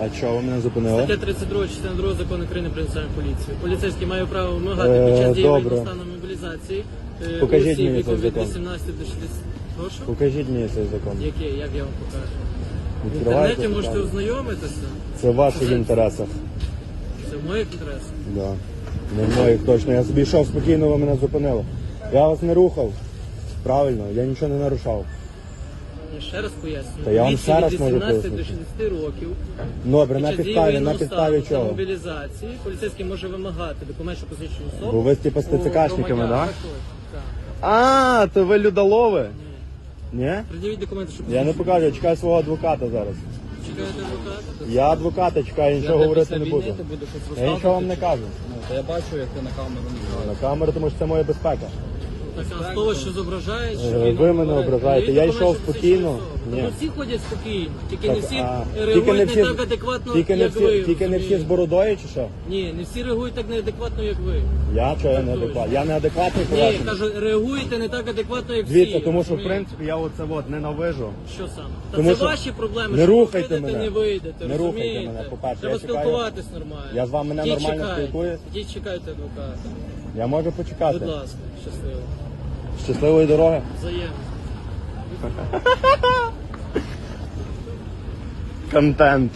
А чого ви мене зупинили? Стаття 32 частина 2 закону України про національну поліцію. Поліцейський має право вимагати Е, під час дії добре. воєнного стану мобілізації. е, Покажіть осіб, мені віком цей від закон. 18 до 60. Прошу? Покажіть мені цей закон. Яке? Як я вам покажу? В Відкривайте, інтернеті можете ознайомитися. Це в ваших інтересах. Це в моїх інтересах. Да. Не в моїх точно. Я собі йшов спокійно, ви мене зупинили. Я вас не рухав. Правильно, я нічого не нарушав. Я ще раз пояснюю. Та я вам ще раз можу 18 до пояснити. 60 років. Добре, на підставі, на підставі чого? мобілізації поліцейський може вимагати документ, що посвідчує особу. Бо ви типу у специкашниками, громадян. да? Так. А, то ви людолови? Ні? Придивіть документи, щоб Я не покажу, я чекаю свого адвоката зараз. чекаєте адвоката. Я адвоката чекаю, нічого говорити не буду. Щось Я нічого вам не кажу. Ну, то я бачу, як ти на камеру не На камеру, тому що це моя безпека. А з того, що зображає, що Е, Ви мене ображаєте. Я йшов спокійно. Ні. Ні. Всі ходять спокійно, тільки не всі а, реагують не так адекватно, тільки не як всі, ви. тільки не всі з розумієте? бородою чи що? Ні, не всі реагують так неадекватно, як ви. Я чого я неадекватний? Я неадекватний Ні, поясню. кажу, реагуєте не так адекватно, як всі. Дивіться, тому що в розумієте? принципі я оце от ненавижу. Що саме? Та Тому це що ваші проблеми. не що ви рухайте вийдете, мене. не вийдете, Не рухайте розумієте? мене, по-перше. Треба Я чекаю- спілкуватись нормально. Я з вами не нормально чекайте. спілкуюсь. Ідіть чекайте адвоката. Я можу почекати. Будь ласка, щасливо. Щасливої дороги. Взаємно. Контент.